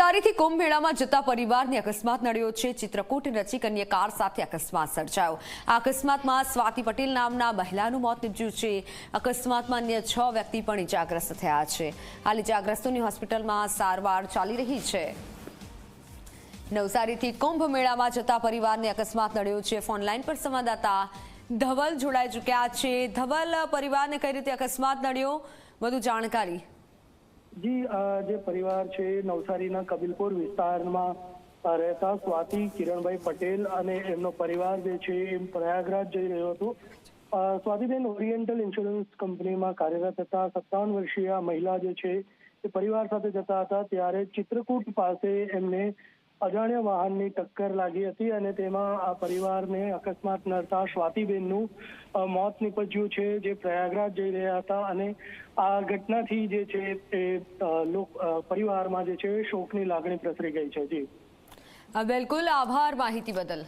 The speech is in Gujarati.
નવસારીથી કુંભ મેળામાં જતા પરિવારને અકસ્માત નડ્યો છે. ચિત્રકૂટ નજીક અન્ય કાર સાથે અકસ્માત સર્જાયો. આ અકસ્માતમાં સ્વાતિ પટેલ નામના મહિલાનું મોત નીપજ્યું છે. અકસ્માતમાં અન્ય છ વ્યક્તિ પણ ઇજાગ્રસ્ત થયા છે. હાલ ઇજાગ્રસ્તોની હોસ્પિટલમાં સારવાર ચાલી રહી છે. નવસારીથી કુંભ મેળામાં જતા પરિવારને અકસ્માત નડ્યો છે. ફોનલાઈન પર સંવાદદાતા ધવલ જોડાઈ ચૂક્યા છે. ધવલ, પરિવારને કઈ રીતે અકસ્માત નડ્યો? વધુ જાણકારી જી જે પરિવાર છે, નવસારીના કબીલપુર વિસ્તારમાં રહેતા સ્વાતિ કિરણભાઈ પટેલ અને એમનો પરિવાર જે છે એ પ્રયાગરાજ જઈ રહ્યો હતો. સ્વાતિબેન ઓરિએન્ટલ ઇન્સ્યોરન્સ કંપનીમાં કાર્યરત હતા. સત્તાવન વર્ષીય મહિલા જે છે, એ પરિવાર સાથે જતા હતા. ત્યારે ચિત્રકૂટ પાસે એમને અજાણ્યા વાહનની ટક્કર લાગી હતી અને તેમાં આ પરિવારને અકસ્માત નડતા સ્વાતિબેનનું મોત નીપજ્યું છે જે પ્રયાગરાજ જઈ રહ્યા હતા અને આ ઘટનાથી જે છે અ, પરિવારમાં જે છે શોકની લાગણી પ્રસરી ગઈ છે. જી. બિલકુલ. આભાર માહિતી બદલ.